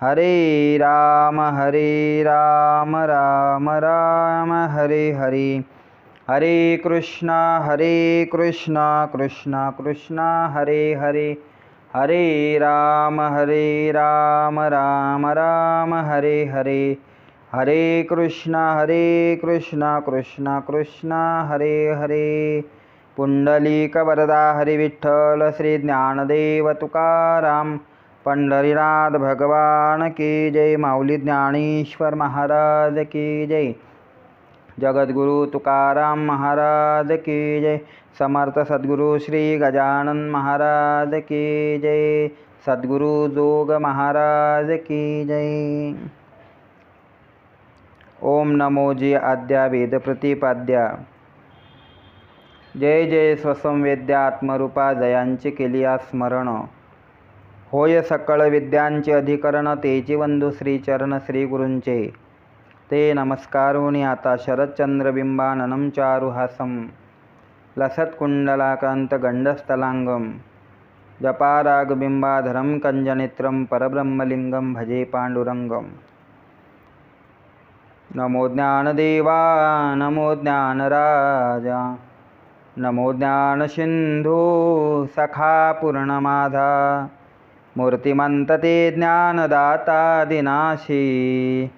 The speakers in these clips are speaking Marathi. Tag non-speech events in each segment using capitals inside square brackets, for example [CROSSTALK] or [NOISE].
हरे राम हरे राम राम राम हरे हरे। हरे कृष्णा हरे कृष्णा कृष्णा कृष्णा हरे हरे। हरे राम हरे राम राम राम हरे हरे। हरे कृष्णा हरे कृष्णा कृष्णा कृष्णा हरे हरे। पुंडलिकवरदा हरी विठ्ठल श्री ज्ञानदेव तुकाराम पंढरीनाथ भगवान की जय माऊली ज्ञानेश्वर महाराज की जय. जगद्गुरु तुकाराम महाराज की जय. समर्थ सद्गुरु श्री गजानन महाराज की जय. सद्गुरु जोग महाराज की जय. ओम नमो जी आद्या वेद प्रतिपाद्या. जय जय स्वसंवेद्या आत्मरूपा जयांची केली स्मरण. होय सकळ विद्यांचे अधिकरण तेचे बंधू श्रीचरण श्रीगुरूंचे ते नमस्कारुणी आता शरच्चंद्रबिंबाननं चारुहासं. लसत्कुण्डलाकान्तगण्डस्थलाङ्गं जपारागबिम्बाधरं कञ्जनेत्रं परब्रह्मलिङ्गं भजे पाण्डुरङ्गम् नमो ज्ञानदेवा नमो ज्ञानराजा नमो ज्ञानसिन्धू सखा पूर्णमाधा. मूर्तिमंत ते ज्ञानदाता दिनाशी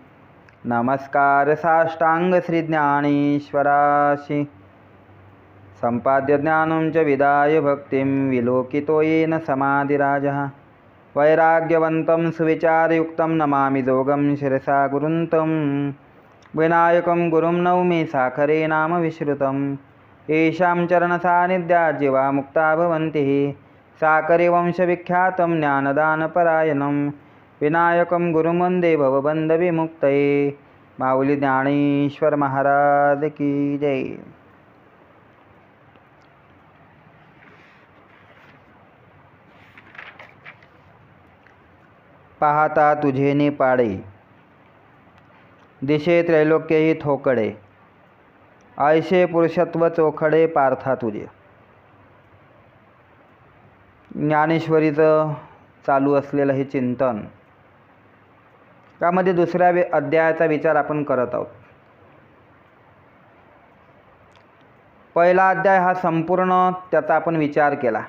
नमस्कार साष्टांग श्री ज्ञानेश्वराशी संपाद्य ज्ञानं च विदाय भक्तिं विलोकितो येन समाधिराजः। वैराग्यवन्तं सुविचारयुक्तं नमामि जोगं शिरसा गुरुन्तं। विनायकं गुरुं नौमि साखरे नाम विश्रुतं। येषां चरणसान्निध्या जीवा मुक्ता भवन्ति। साकरी वंशविख्यातं ज्ञानदानपरायणं। विनायकं गुरुमन्दे भवबन्धविमुक्तये माऊली ज्ञानेश्वर महाराज की जय। पाहता तुझे निपाडे दिशे त्रैलोक्यही थोकडे। आयशे पुरुषत्व चोखडे पार्था तुझे। ज्ञानेश्वरीचं चालू असलेलं हे चिंतन. त्यामध्ये दुसऱ्या वे अध्यायाचा विचार आपण करत आहोत. पहिला अध्याय हा संपूर्ण त्याचा आपण विचार केला.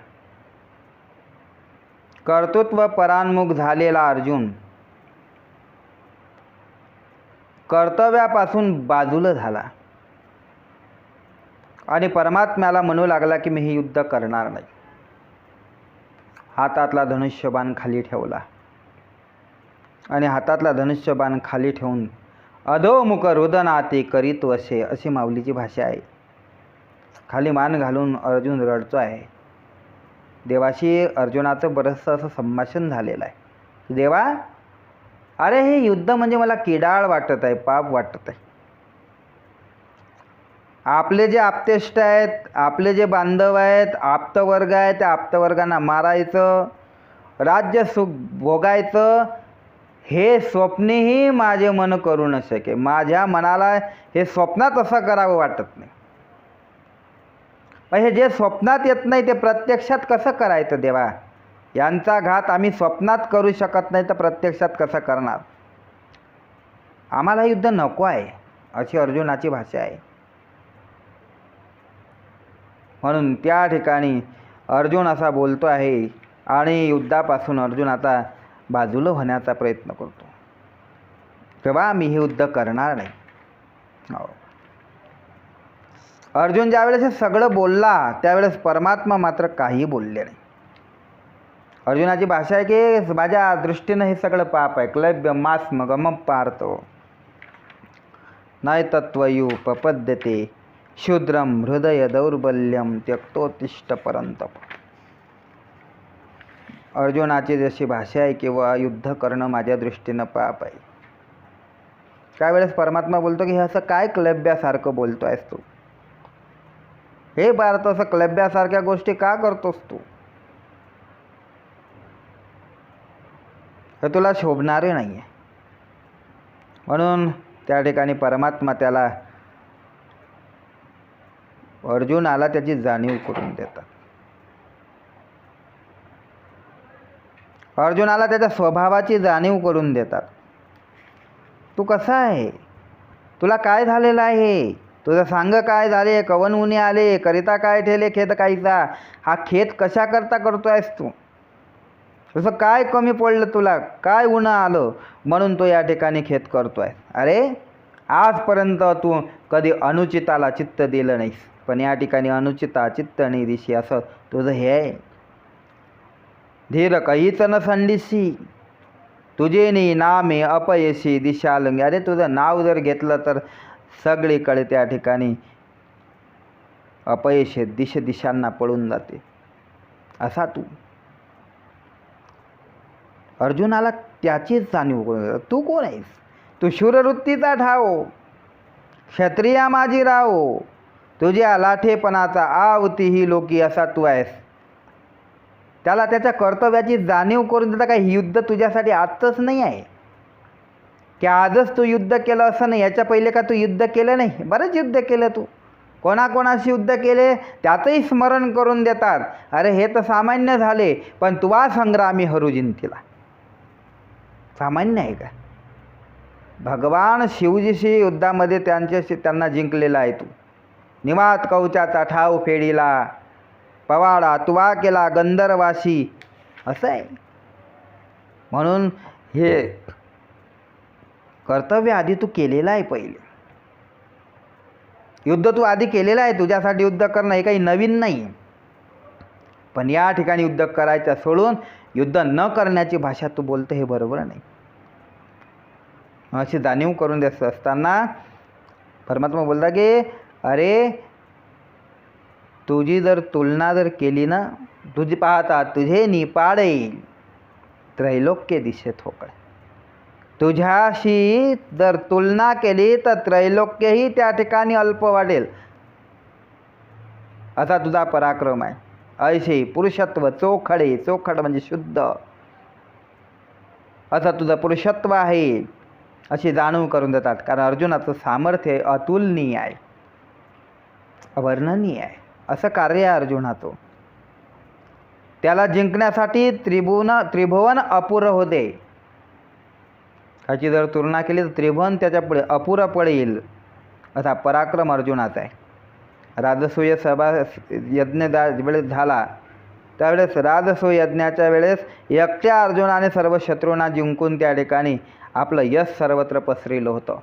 कर्तृत्व परान्मुख झालेला अर्जुन कर्तव्यापासून बाजूला झाला. आणि परमात्म्याला म्हणू लागला की मी हे युद्ध करणार नाही. हातातला धनुष्यबाण खाली ठेवला. आणि हातातला धनुष्यबाण खाली ठेवून अधोमुख रुदनाते करीत वशे अशी माऊलीची भाषा आहे. खाली मान घालून अर्जुन रडतो आहे देवाशी अर्जुनाचं बरंचसं असं संभाषण झालेलं आहे. देवा अरे हे युद्ध म्हणजे मला किडाळ वाटत आहे पाप वाटत आहे आपले जे आप्तेष्ट आहेत आपले जे बांधव आहेत आप्तवर्ग आहे त्या आप्तवर्गांना मारायचं राज्य सुख भोगायचं हे स्वप्नेही माझे मन करू न शके. माझ्या मनाला हे स्वप्नात असं करावं वाटत नाही. पण हे जे स्वप्नात येत नाही ते प्रत्यक्षात कसं करायचं देवा? यांचा घात आम्ही स्वप्नात करू शकत नाही तर प्रत्यक्षात कसं करणार? आम्हाला युद्ध नको आहे अशी अर्जुनाची भाषा आहे. म्हणून त्या ठिकाणी अर्जुन असा बोलतो आहे आणि युद्धापासून अर्जुन आता बाजूला होण्याचा प्रयत्न करतो. तेव्हा मी हे युद्ध करणार नाही. हो. अर्जुन ज्यावेळेस हे सगळं बोलला त्यावेळेस परमात्मा मात्र काही बोलले नाही. अर्जुनाची भाषा आहे की माझ्या दृष्टीनं हे सगळं पाप आहे. क्लब्य मास मगम पारतो नाही तत्वयुपपद्यते शूद्रम हृदय दौर्बल्यम त्यक्तोत्तिष्ठपर्यंत अर्जुनाची जशी भाषा आहे किंवा युद्ध करणं माझ्या दृष्टीनं पाप आहे. त्यावेळेस परमात्मा बोलतो की हे असं काय क्लब्यासारखं बोलतो आहेस तू? हे भारत असं क्लब्यासारख्या गोष्टी का करतोस तू? हे तुला शोभणारे नाही आहे म्हणून त्या ठिकाणी परमात्मा त्याला अर्जुनाला त्याची जाणीव करून देतात. अर्जुनाला त्याच्या स्वभावाची जाणीव करून देतात. तू कसा आहे? तुला काय झालेलं आहे? तुझं सांग काय झाले? कवन उन्हे आले? करिता काय ठेले खेत काहीचा हा खेत कशा करता करतो आहेस तू? तसं काय कमी पडलं तुला? काय उन्हं आलं म्हणून तो या ठिकाणी खेत करतो आहे अरे आजपर्यंत तू कधी अनुचिताला चित्त दिलं नाहीस. पण या ठिकाणी अनुचिता चित्त आणि दिशी असं तुझं हे आहे. धीर काहीच न संडिशी तुझे नी नामे अपयशी दिशा लंगे अरे तुझं नाव जर घेतलं तर सगळीकडे त्या ठिकाणी अपयश दिश दिशांना पळून जाते. असा तू. अर्जुनाला त्याचीच जाणीव करून तू कोण आहेस? तू शूरवृत्तीचा ठाव. क्षत्रिया माझी राहो तुझ्या लाठेपणाचा आवती ही लोकी असा तू आहेस. त्याला त्याच्या कर्तव्याची जाणीव करून देता काही युद्ध तुझ्यासाठी आजचंच नाही आहे? की आजच तू युद्ध केलं असं नाही याच्या पहिले का तू युद्ध केलं नाही? बरंच युद्ध केलं तू. कोणाकोणाशी युद्ध केले त्याचंही स्मरण करून देतात. अरे हे तर सामान्य झाले पण तुवा संग्रामी हरू जिंतीला. सामान्य आहे का? भगवान शिवजीशी युद्धामध्ये त्यांच्याशी त्यांना जिंकलेला आहे तू. निवात कवचाचा ठाव फेडीला. पवाडा तुवा केला गंधर्वाशी. असं आहे म्हणून हे कर्तव्य आधी तू केलेलं आहे पहिले. युद्ध तू आधी केलेलं आहे तुझ्यासाठी युद्ध करणं हे काही नवीन नाही. पण या ठिकाणी युद्ध करायचं सोडून युद्ध न करण्याची भाषा तू बोलतो हे बरोबर नाही. अशी जाणीव करून देत असताना परमात्मा बोलता की अरे तुझी जर तुलना जर केली ना तुझी पाहता तुझे निपाडे त्रैलोक्य दिशे थोकळे तुझ्याशी जर तुलना केली तर त्रैलोक्यही त्या ठिकाणी अल्प वाढेल. असा तुझा पराक्रम आहे. ऐसे पुरुषत्व चोखडे चोखड म्हणजे शुद्ध. असं तुझं पुरुषत्व आहे. अशी जाणीव करून देतात. कारण अर्जुनाचं सामर्थ्य अतुलनीय आहे. अवर्णनीय आहे. असं कार्य आहे अर्जुनाचं. त्याला जिंकण्यासाठी त्रिभुवन त्रिभुवन अपुरं होते. ह्याची जर तुलना केली तर त्रिभुवन त्याच्यापुढे अपुरं पडेल. असा पराक्रम अर्जुनाचा आहे. राजसूय सभा यज्ञ दा वेळेस झाला त्यावेळेस राजसूय यज्ञाच्या वेळेस एकट्या अर्जुनाने सर्व शत्रूंना जिंकून त्या ठिकाणी आपलं यश सर्वत्र पसरलं होतं.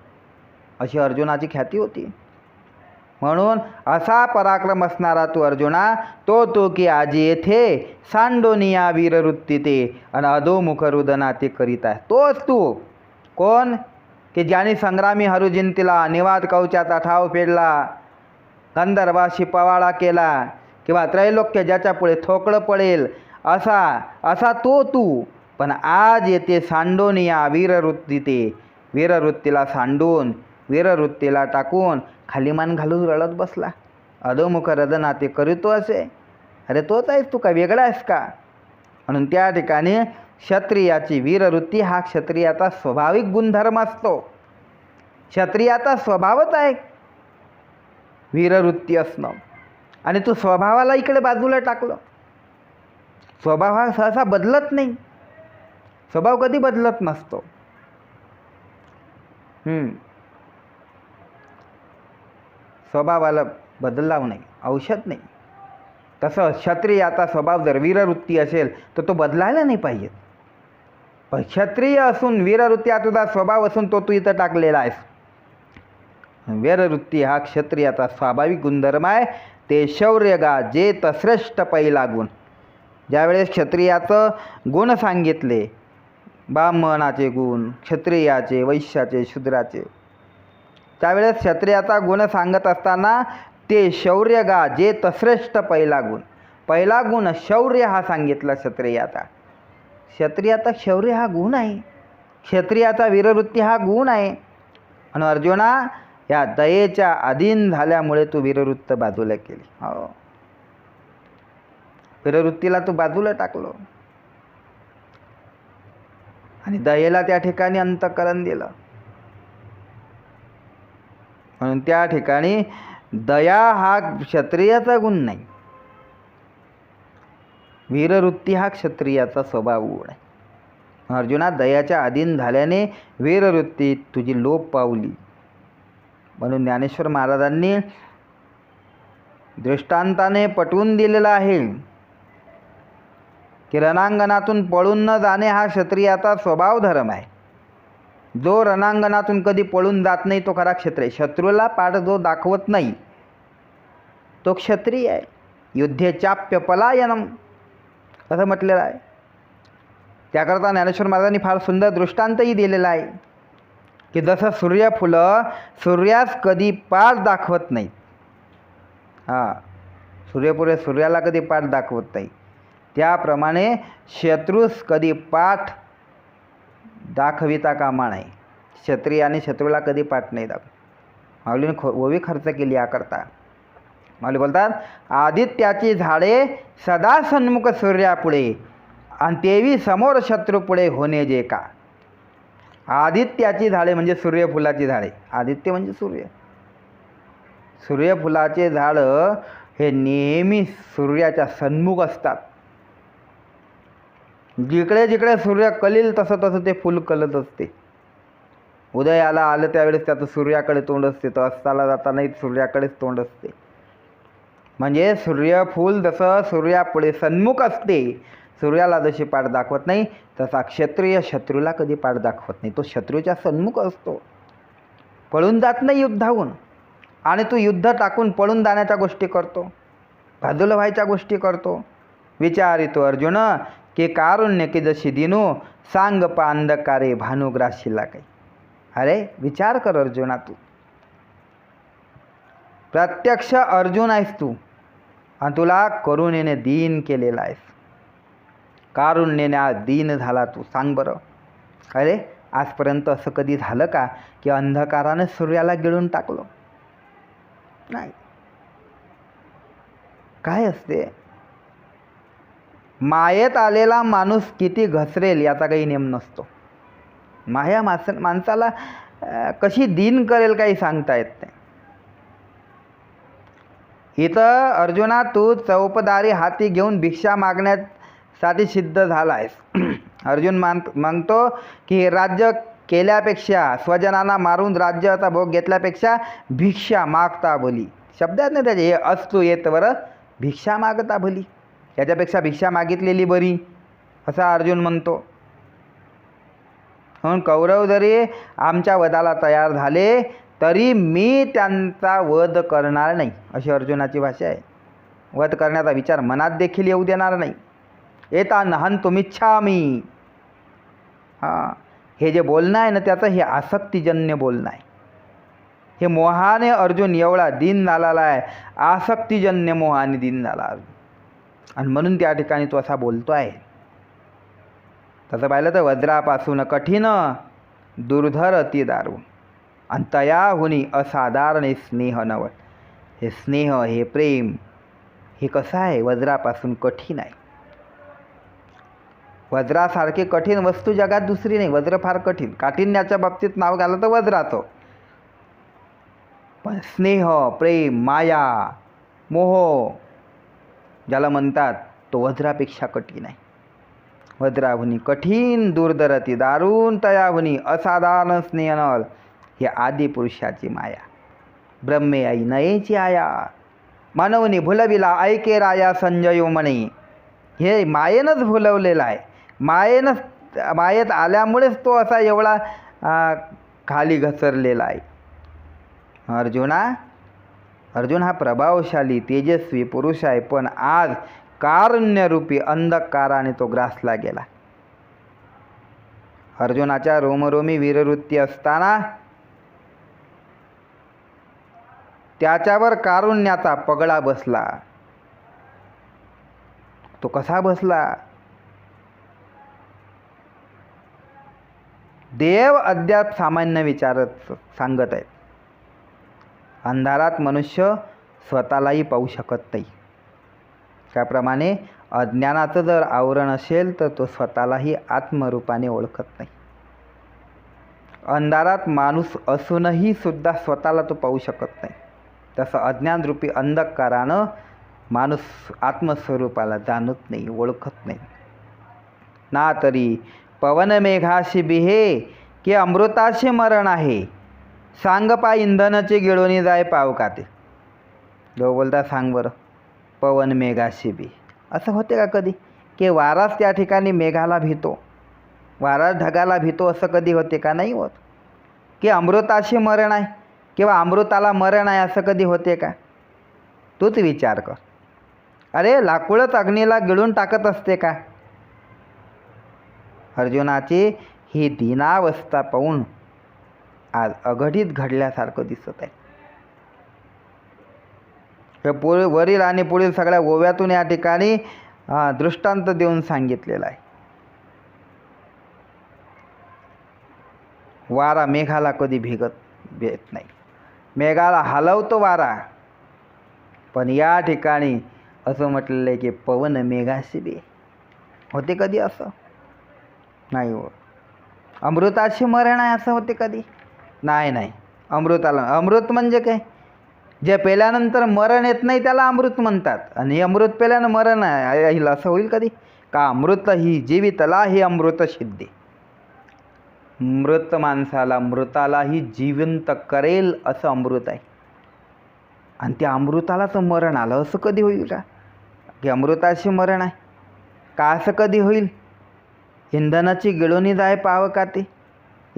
अशी अर्जुनाची ख्याती होती. म्हणून असा पराक्रम असणारा तू अर्जुना तो तो की आजी येथे सांडोनिया वीरवृत्ती ते आणि अधोमुखरुदना ते करीत आहे. तोच तू. कोण? की ज्याने संग्रामी हरुजिंतीला निवाद कवचाचा ठाव फेडला गंधर्वाशी पवाडा केला किंवा त्रैलोक्य ज्याच्या पुढे थोकळं पडेल असा असा तो तू. पण आज येते सांडोनिया वीरवृत्ती ते वीरवृत्तीला सांडून वीरवृत्तीला टाकून खाली मान घालून रडत बसला. अधोमुख रदना ते करीतो असे अरे तोच आहेस तू का? वेगळा आहेस का? म्हणून त्या ठिकाणी क्षत्रियाची वीरवृत्ती हा क्षत्रियाचा स्वाभाविक गुणधर्म असतो. क्षत्रियाचा स्वभावच आहे वीरवृत्ती असणं. आणि तू स्वभावाला इकडे बाजूला टाकलं. स्वभाव हा सहसा बदलत नाही. स्वभाव कधी बदलत नसतो. स्वभावाला बदलाव नाही औषध नाही. तसं क्षत्रियाचा स्वभाव जर वीरवृत्ती असेल तर तो बदलायला नाही पाहिजे. पण क्षत्रिय असून वीरवृत्ती हा तुझा स्वभाव असून तो तू इथं टाकलेला आहेस. वीरवृत्ती हा क्षत्रियाचा स्वाभाविक गुणधर्म आहे. ते शौर्य गा जे श्रेष्ठ पहिला गुण ज्यावेळेस क्षत्रियाचं गुण सांगितले ब्राह्मणाचे गुण क्षत्रियाचे वैश्याचे शूद्राचे त्यावेळेस क्षत्रियाचा गुण सांगत असताना ते शौर्य गा जे तश्रेष्ठ पहिला गुण. पहिला गुण शौर्य हा सांगितला क्षत्रियाचा. क्षत्रियाचा शौर्य हा गुण आहे. क्षत्रियाचा वीरवृत्ती हा गुण आहे. आणि अर्जुना या दयेच्या अधीन झाल्यामुळे तू वीरवृत्त बाजूला केली. हो. वीरवृत्तीला तू बाजूला टाकलो. आणि दयेला त्या ठिकाणी अंतकरण दिलं. म्हणून त्या ठिकाणी दया हा क्षत्रियाचा गुण नाही. वीरवृत्ती हा क्षत्रियाचा स्वभाव गुण आहे. अर्जुना दयाच्या अधीन झाल्याने वीरवृत्ती तुझी लोप पावली. म्हणून ज्ञानेश्वर महाराजांनी दृष्टांताने पटवून दिलेला आहे. की रणांगणातून पळून न जाणे हा क्षत्रियाचा स्वभाव धर्म आहे. जो रणांगणातून कधी पळून जात नाही तो खरा क्षत्रिय शत्रूला पाठ जो दाखवत नाही तो क्षत्रिय आहे. युद्धेचाप्य पलायनम असं म्हटलेलं आहे. त्याकरता ज्ञानेश्वर महाराजांनी फार सुंदर दृष्टांतही दिलेला आहे की जसं सूर्यफुलं सूर्यास कधी पाठ दाखवत नाही हां सूर्यपुरे सूर्याला कधी पाठ दाखवत नाही त्याप्रमाणे शत्रूस कधी पाठ दाखविता कामा नाही क्षत्रियाने शत्रूला कधी पाठ नाही दाख माऊलीने खो ओवी खर्च केली याकरता. माऊली बोलतात आदित्याची झाडे सदा सन्मुख सूर्यापुढे आणि तेवी समोर शत्रूपुढे होणे जे का? आदित्याची झाडे म्हणजे सूर्यफुलाची झाडे. आदित्य म्हणजे सूर्य. सूर्यफुलाचे झाडं हे नेहमी सूर्याच्या सन्मुख असतात. जिकडे जिकडे सूर्य कलील तसं तसं ते फुल कलत असते. उदयाला आलं त्यावेळेस त्याचं सूर्याकडे तोंड असते तर अस्ताला जातानाही सूर्याकडेच तोंड असते. म्हणजे सूर्यफूल जसं सूर्यापुढे सन्मुख असते सूर्याला जशी पाठ दाखवत नाही तसा क्षत्रिय शत्रूला कधी पाठ दाखवत नाही. तो शत्रूच्या सन्मुख असतो. पळून जात नाही युद्धाहून. आणि तो युद्ध टाकून पळून जाण्याच्या गोष्टी करतो. बाजूला व्हायच्या गोष्टी करतो. विचारितो अर्जुन की कारुण्य की जशी दिनू सांग पा अंधकारे भानुग्राशीला काही अरे विचार कर अर्जुना तू. प्रत्यक्ष अर्जुन आहेस तू. आणि तुला करुणेने दीन केलेला आहेस. कारुण्यने आज दीन झाला तू सांग बरं. अरे आजपर्यंत असं कधी झालं का की अंधकाराने सूर्याला गिळून टाकलं? नाही. काय असते? मायेत आलेला माणूस किती घसरेल याचा काही नेम नसतो. माया मास माणसाला कशी दिन करेल काही सांगता येत नाही. इथं अर्जुना तू चौपदारी हाती घेऊन भिक्षा मागण्यासाठी सिद्ध झाला आहेस [CLEARS THROAT] अर्जुन मान मागतो की हे राज्य केल्यापेक्षा स्वजनांना मारून राज्याचा भोग घेतल्यापेक्षा भिक्षा मागता भली शब्दात नाही त्याचे हे असतो येत बरं. भिक्षा मागता भली याच्यापेक्षा भिक्षा मागितलेली बरी असा अर्जुन म्हणतो. म्हणून कौरव जरी आमच्या वधाला तयार झाले तरी मी त्यांचा वध करणार नाही अशी अर्जुनाची भाषा आहे. वध करण्याचा विचार मनात देखील येऊ देणार नाही. येता नहन तुमिच्छा मी हां हे जे बोलणं आहे ना त्याचं हे आसक्तीजन्य बोलणं आहे. हे मोहाने अर्जुन एवढा दिन झालेला आहे. आसक्तीजन्य मोहाने दिन झाला अर्जुन. आणि म्हणून त्या ठिकाणी तो असा बोलतो आहे. तसं पाहिलं तर वज्रापासून कठीण दुर्धर अति दारू आणि तयाहुनी असाधारण स्नेह नवत हे स्नेह हे प्रेम हे कसं आहे? वज्रापासून कठीण आहे. वज्रासारखी कठीण वस्तू जगात दुसरी नाही. वज्र फार कठीण. काठिण्याच्या बाबतीत नाव घालं तर वज्राचं. पण स्नेह प्रेम माया मोह ज्याला म्हणतात तो वज्रापेक्षा कठीण आहे. वज्राहुनी कठीण दुर्दरती दारुण तयाहुनी असाधारण स्नेहनल हे आदिपुरुषाची माया. ब्रह्मे आई नयेची आया. मानवनी भुलविला ऐके राया संजयो म्हणे हे मायेनंच भुलवलेलं आहे. मायेनंच मायेत आल्यामुळेच तो असा एवढा खाली घसरलेला आहे. अर्जुना अर्जुन हा प्रभावशाली तेजस्वी पुरुष आहे पण आज कारुण्यरूपी अंधकाराने तो ग्रासला गेला. अर्जुनाच्या रोमरोमी वीरवृत्ती असताना त्याच्यावर कारुण्याचा पगडा बसला. तो कसा बसला? देव अद्याप सामान्य विचारच सांगत आहेत. अंधारात मनुष्य स्वतःलाही पाहू शकत नाही. त्याप्रमाणे अज्ञानाचं जर आवरण असेल तर तो स्वतःलाही आत्मरूपाने ओळखत नाही. अंधारात माणूस असूनही सुद्धा स्वतःला तो पाहू शकत नाही. तसं अज्ञानरूपी अंधकारानं माणूस आत्मस्वरूपाला जाणत नाही ओळखत नाही. ना तरी पवनमेघाशी बिहे की अमृताशी मरण आहे. सांग पा इंधनाची गिळवणी जाय पावकाते काते. जो बोलता सांग बरं पवन मेघाशी बी असं होते का कधी? की वाराच त्या ठिकाणी मेघाला भीतो. वारा ढगाला भीतो असं कधी होते का? नाही होत. की अमृताशी मरण आहे किंवा अमृताला मरण आहे असं कधी होते का? तूच विचार कर. अरे लाकूडच अग्नीला गिळून टाकत असते का? अर्जुनाची ही दीनावस्था पाहून आज अघटित घडल्यासारखं दिसत आहे. हे पुढे वरील आणि पुढील सगळ्या गोव्यातून या ठिकाणी दृष्टांत देऊन सांगितलेला आहे. वारा मेघाला कधी भिगत येत नाही. मेघाला हलवतो वारा. पण या ठिकाणी असं म्हटलेलं आहे की पवन मेघाशी बी होते कधी असं? नाही हो. अमृताशी मरण आहे असं होते कधी? नाही नाही. अमृताला अमृत म्हणजे काय? जे पेल्यानंतर मरण येत नाही त्याला अमृत म्हणतात. आणि अमृत पेल्यानं मरण आहे येईल असं होईल कधी? का अमृत ही जीवितला ही अमृत सिद्धी. मृत माणसाला मृतालाही जिवंत करेल असं अमृत आहे. आणि त्या अमृतालाच मरण आलं असं कधी होईल का? की अमृताशी मरण आहे. का असं कधी होईल? इंधनाची गिळवणी जाय पाव का ते?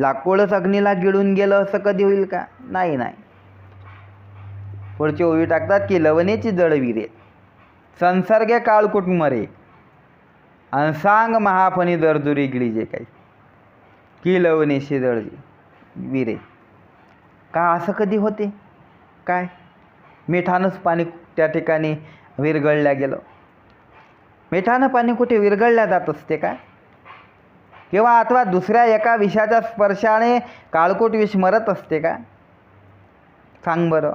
लाकूडच अग्नीला गिळून गेलं असं कधी होईल का? नाही नाही. पुढची ओवी टाकतात की लवणेची जळविरे संसर्गे काळ कुटुंबरे आणि सांग महाफणी दरदुरी गिळी जे काही. की लवणेशी जळ विरे. का असं कधी होते? काय? मिठानंच पाणी त्या ठिकाणी विरघळल्या गेलं. मिठानं पाणी कुठे विरघळल्या जात असते का? किंवा अथवा दुसऱ्या एका विषाच्या स्पर्शाने काळकोट विष मरत असते का? सांग बरं.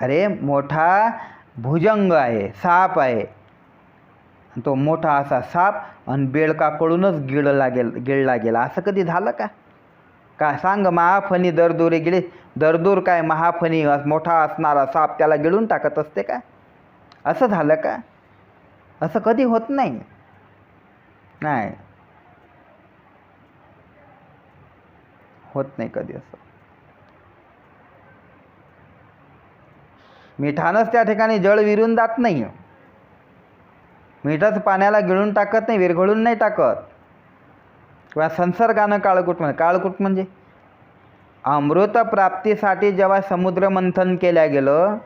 अरे मोठा भुजंग आहे साप आहे. तो मोठा असा साप आणि बेळकाकडूनच गिळला लागेल गिळला गेला. असं कधी झालं का? का? सांग महाफणी दरदुरी गिळे दरदूर काय महाफणी मोठा असणारा साप त्याला गिळून टाकत असते का? असं झालं का? असं कधी होत नाही. नाही. होत नाही कधी असं. मिठानंच त्या ठिकाणी जळ विरून जात नाही मिठच पाण्याला गिळून टाकत नाही विरघळून नाही टाकत. किंवा संसर्गानं काळकूट म्हणजे काळकूट म्हणजे? अमृत प्राप्तीसाठी जेव्हा समुद्र मंथन केल्या गेलं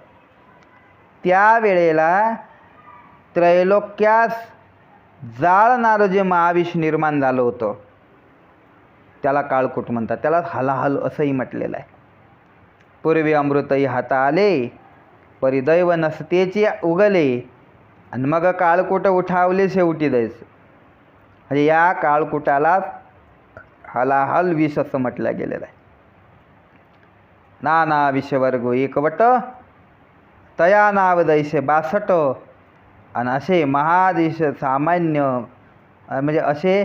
त्यावेळेला त्रैलोक्यास जाळणारं जे महाविष निर्माण झालं होतं. त्याला काळकूट म्हणतात. त्याला हलाहल असंही म्हटलेलं आहे. पूर्वी अमृतही हाता आले परिदैव नसतेची उगले आणि मग काळकूट उठावले शेवटी दैस. म्हणजे या काळकुटाला हलाहल विष असं म्हटलं गेलेलं आहे. नाना विषवर्ग एकवट तया नाव दैसे बासट आणि असे महादेश सामान्य म्हणजे असे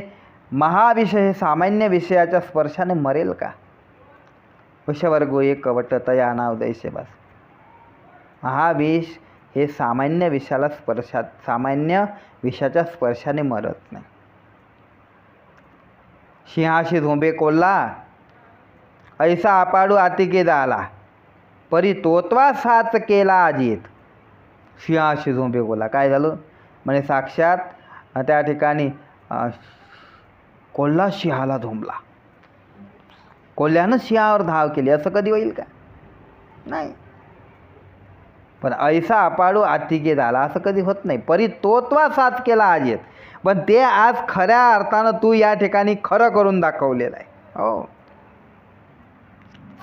महाविषय हे सामान्य विषयाच्या स्पर्शाने मरेल का? विषवर्गो एक कवटतया नाव दैशेबास महाविष हे सामान्य विषयाला स्पर्शात सामान्य विषाच्या स्पर्शाने मरत नाही. सिंहाशी झोंबे कोल्हा ऐसा आपाडू आतिके आला परी तोत्वा साच केला अजित सिंहाशी झोंबे कोल्हा काय झालं? म्हणे साक्षात त्या ठिकाणी कोल्हा सिंहाला झोंबला कोल्ह्यानं सिंहावर धाव केली. असं कधी होईल का? नाही. पण ऐसा अपाडू आतिके झाला असं कधी होत नाही. परी तोत्वा साथ केला आज येत पण ते आज खऱ्या अर्थानं तू या ठिकाणी खरं करून दाखवलेलं आहे. हो.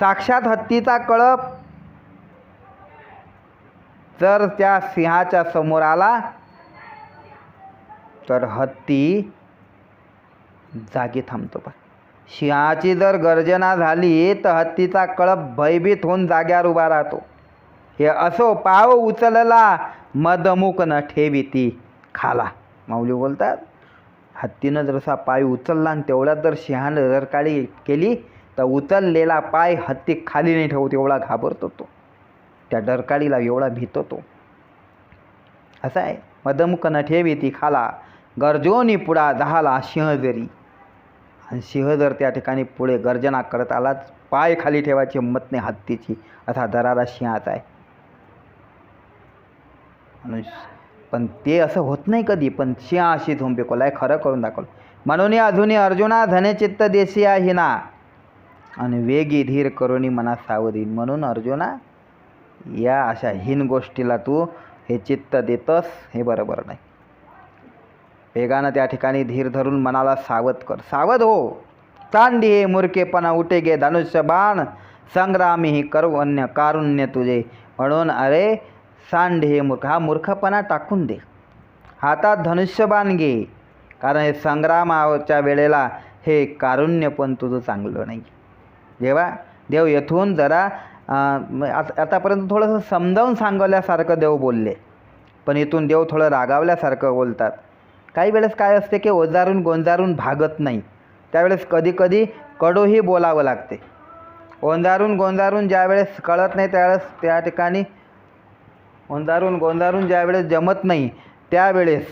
साक्षात हत्तीचा कळप जर त्या सिंहाच्या समोर आला तर हत्ती जागी थांबतो पण सिंहाची जर गर्जना झाली तर हत्तीचा कळप भयभीत होऊन जाग्यावर उभा राहतो. हे असो पाव उचलला मदमुक न ठेवी ती खाला. माऊली बोलतात हत्तीनं जसा पाय उचलला आणि तेवढ्यात जर सिंहानं जर काळी केली तर उचललेला पाय हत्ती खाली नाही ठेवत एवढा घाबरतो तो. त्या डरकाळीला एवढा भीतो तो. असं आहे. मदमुक न ठेवी ती खाला. गर्जोनी पुढा दहाला सिंह जरी आणि सिंह जर त्या ठिकाणी पुढे गर्जना करत आलाच. पाय खाली ठेवायची हिंमत नाही हत्तीची. असा दरारा सिंहाचा आहे. म्हणून पण ते असं होत नाही कधी. पण सिंह अशी झोंबे आहे खरं करून दाखवलं. म्हणून अजूनही अर्जुना धनेचित्त देशी आहे ना? आणि वेगी धीर करुणी मनात सावधी म्हणून अर्जुना या अशा हीन गोष्टीला तू हे चित्त देतस हे बरोबर नाही. वेगानं त्या ठिकाणी धीर धरून मनाला सावध कर. सावध हो. चांडी हे मूर्खेपणा उठे धनुष्य बाण. संग्रामी ही करवण्य कारुण्य तुझे. म्हणून अरे सांडी हे मूर्ख हा मूर्खपणा टाकून दे. हातात धनुष्यबाण घे. कारण हे संग्रामाच्या वेळेला हे कारुण्य पण तुझं चांगलं नाही. जेव्हा देव येथून जरा आतापर्यंत थोडंसं समजावून सांगवल्यासारखं देव बोलले. पण इथून देव थोडं रागावल्यासारखं बोलतात. काही वेळेस काय असते की ओजारून गोंजारून भागत नाही. त्यावेळेस कधीकधी कडूही बोलावं लागते. ओंजारून गोंजारून ज्यावेळेस कळत नाही त्यावेळेस त्या ठिकाणी ओंजारून गोंजारून ज्यावेळेस जमत नाही त्यावेळेस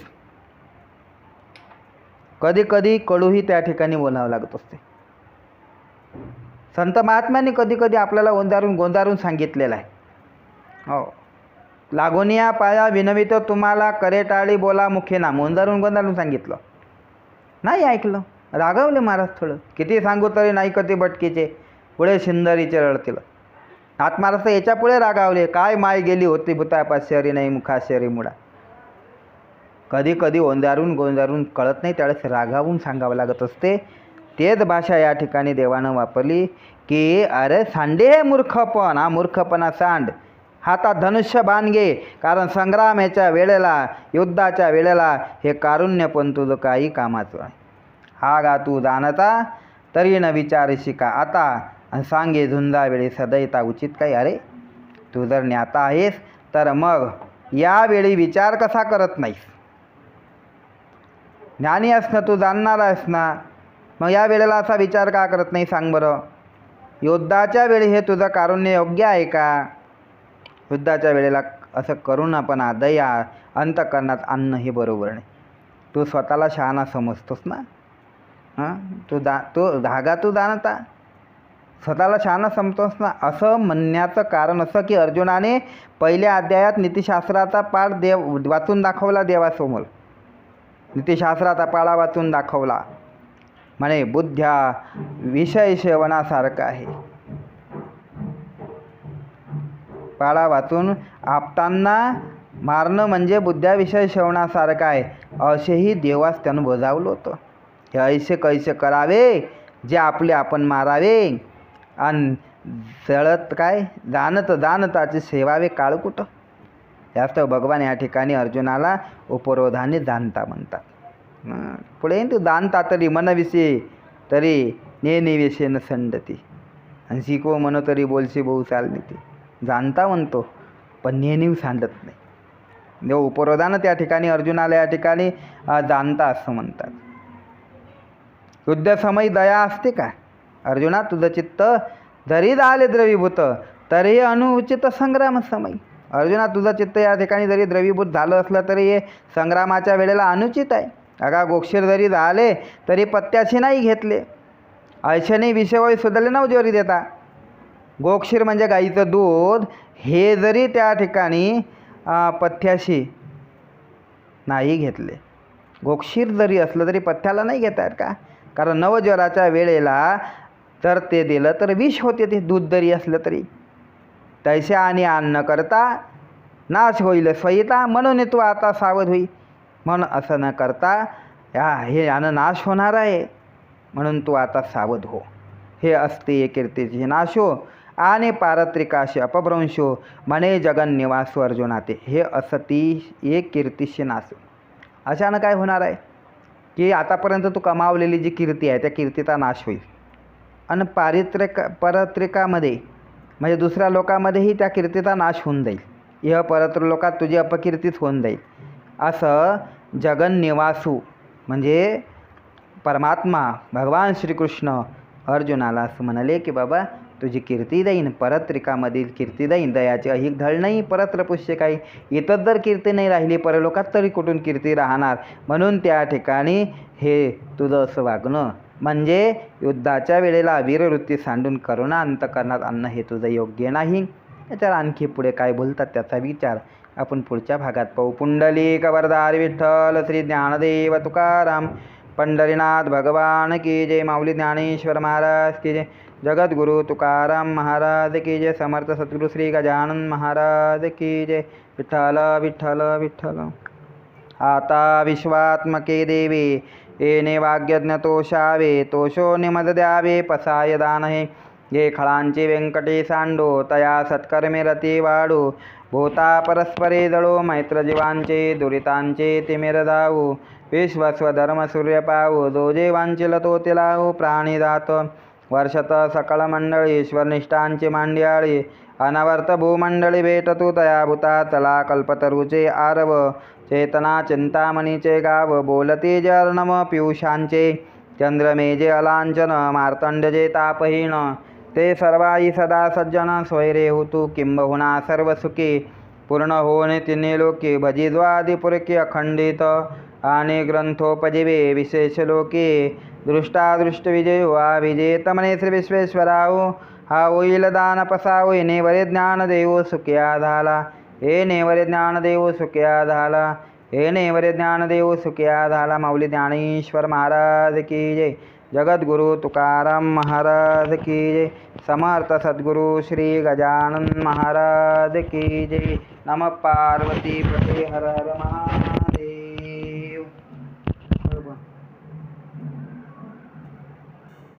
कधीकधी कडूही त्या ठिकाणी बोलावं लागत असते. संत महात्म्यांनी कधीकधी आपल्याला ओंजारून गोंजारून सांगितलेलं आहे. हो. लागोनिया पाया विनवित तुम्हाला करेटाळी बोला मुखे ना ओंजारून गोंधारून सांगितलं. नाही ऐकलं. रागवले महाराज थोडं. किती सांगू तरी नाही कधी बटकीचे पुढे शिंदरीचे रडतील. आत्मारस याच्यापुढे रागावले. काय माय गेली होती भूतापाश्चरी नाही मुखाश्चरी मुळा कधी कधी ओंजारून गोंजारून कळत नाही. त्यावेळेस रागावून सांगावं लागत असते. तेच भाषा या ठिकाणी देवानं वापरली की अरे सांडे हे मूर्खपण हा मूर्खपणा सांड. हातात धनुष्य बांधगे. कारण संग्रामाच्या वेळेला युद्धाच्या वेळेला हे कारुण्य पण तुझं काही कामाचं आहे. हा गा तू जाणता तरी न विचार शिका. आता सांगे झुंजा वेळी सदैता उचित काही. अरे तू जर ज्ञाता आहेस तर मग यावेळी विचार कसा करत नाहीस? ज्ञानी असणं तू जाणणार आहेस ना? मग या वेळेला असा विचार का करत नाही सांग बरं? योद्धाच्या वेळी हे तुझं कारुण्य योग्य आहे का? युद्धाच्या वेळेला असं करुणापणा दया अंतकरणात आणणं हे बरोबर नाही. तू स्वतःला शहाणा समजतोस ना? हां? तू दा तो धागा तू जाणता स्वतःला शहाणा समजतोस ना? असं म्हणण्याचं कारण असं की अर्जुनाने पहिल्या अध्यायात नीतिशास्त्राचा पाठ देव वाचून दाखवला देवासमोर. नीतिशास्त्राचा पाडा वाचून दाखवला. म्हणे बुद्ध्या विषय सेवनासारखं आहे. पाळा वाचून आपतांना मारणं म्हणजे बुद्ध्याविषय सेवनासारखं आहे. असेही देवास त्यानं बजावलं होतं. हे ऐसे कैसे करावे? जे आपले आपण मारावे. आणि जळत काय? जाणत जाणताचे सेवावे काळ कुठं? जास्त भगवान या ठिकाणी अर्जुनाला उपरोधाने जाणता म्हणतात. पुढे तू जाणता तरी मनविषयी तरी नेनिविषयी न संडती. आणि शिकवो म्हण तरी बोलशी बहु चालनीती जाणता म्हणतो पण नेणीव सांडत नाही. देव उपरोधानं त्या ठिकाणी अर्जुनाला या ठिकाणी जाणता असं म्हणतात. युद्धसमयी दया असते का? अर्जुना तुझं चित्त जरी झाले द्रवीभूत तरीही अनुचित संग्राम समयी अर्जुना तुझं चित्त या ठिकाणी जरी द्रवीभूत झालं असलं तरी हे संग्रामाच्या वेळेला अनुचित आहे. अगा गोक्षीर जरी झाले तरी पत्त्याशी नाही घेतले. ऐशनी विषय सुधारले नव जोरी देता. गोक्षीर म्हणजे गाईचं दूध. हे जरी त्या ठिकाणी पथ्याशी नाही घेतले. गोक्षीर जरी असलं तरी पथ्याला नाही घेता येत का? कारण नवज्वराच्या वेळेला जर ते दिलं तर विष होते ते दूध जरी असलं तरी. तैसे आणि अन्न करता नाश होईल स्वयता. म्हणून तू आता सावध होई. म्हणून असं न करता या हे यानं नाश होणार आहे. म्हणून तू आता सावध हो. हे असते कीर्तीची नाशो. आणि पारत्रिकाशी अपभ्रंशो म्हणे जगन निवासो अर्जुनाते. हे असती एक कीर्तीशी नास अशानं काय होणार आहे? की आतापर्यंत तू कमावलेली जी कीर्ती आहे त्या कीर्तीचा नाश होईल. आणि पारित्रिक परत्रिकामध्ये म्हणजे दुसऱ्या लोकामध्येही त्या कीर्तीचा नाश होऊन जाईल. इह परत्र लोकात तुझी अपकीर्तीच होऊन जाईल. असं जगन्निवासू म्हणजे परमात्मा भगवान श्रीकृष्ण अर्जुनाला असं म्हणाले की बाबा तुझी कीर्ती देईन परत्रिकामधील कीर्ती देईन दयाचे अहिक धळ नाही परत्र पुष्य काही. इथंच जर कीर्ती नाही राहिली परलोकात तरी कुठून कीर्ती राहणार? म्हणून त्या ठिकाणी हे तुझं असं वागणं. म्हणजे युद्धाच्या वेळेला वीरवृत्ती सांडून करुणा अंतकरणात आणणं हे तुझं योग्य नाही. त्याच्यावर आणखी पुढे काय बोलतात त्याचा विचार? आपण पुढच्या भागात पाहू. पुंडली कवरदार विठ्ठल श्री ज्ञानदेव तुकाराम. पंढरीनाथ भगवान की जय माऊली ज्ञानेश्वर महाराज की जय जगद्गुरु तुकाराम महाराज की जय समर्थ सद्गुरु श्री गजानन महाराज की जय विठ्ठल विठ्ठल विठ्ठल। आता विश्वात्मके देवे येणे वाग्यज्ञ तोषावे तोषो निमद द्यावे पसाय दान हे ये खळांचे व्यंकटे सांडो तया सत्कर्मे रती वाढो भूता परस्परे दळो मैत्रजीवांचे दुरितांचे तिमिर विश्वस्वधर्म सूर्य पावू जो वांचिल तो तिलाहु प्राणी दात वर्षत सकळ मंडळी ईश्वरनिष्ठांची मांड्याळी अनवर्त भूमंडळी भेटतू तया भूता तला कल्पतरुचे आरव चेतना चिंतामणीचे गाव बोलती जर्णम पियुषांचे चंद्रमेजे अलांचन मार्तंडजे तापहीन। ते सर्वाई सदा सज्जन स्वैरे होतू किंबहुना सर्व सुखी पूर्ण होणे तिन्ही लोके भजिद्वादिपुरके अखंडित आणि ग्रंथोपजीवे विशेष लोके दृष्टादृष्टविजयो वा विजेतमने म्हणे श्री विश्वेश्वराव हा होईल दान नेवरे ज्ञानदेव सुख्या झाला हे नेवरे ज्ञानदेव सुख्या झाला हे नेवरे ज्ञानदेव सुख्या झाला माऊली ज्ञानेश्वर महाराज की जय। जगद्गुरु तुकाराम महाराज की जय। समर्थ सद्गुरु श्री गजानन महाराज की जय। नम पार्वती प्रति हर हर महादेव।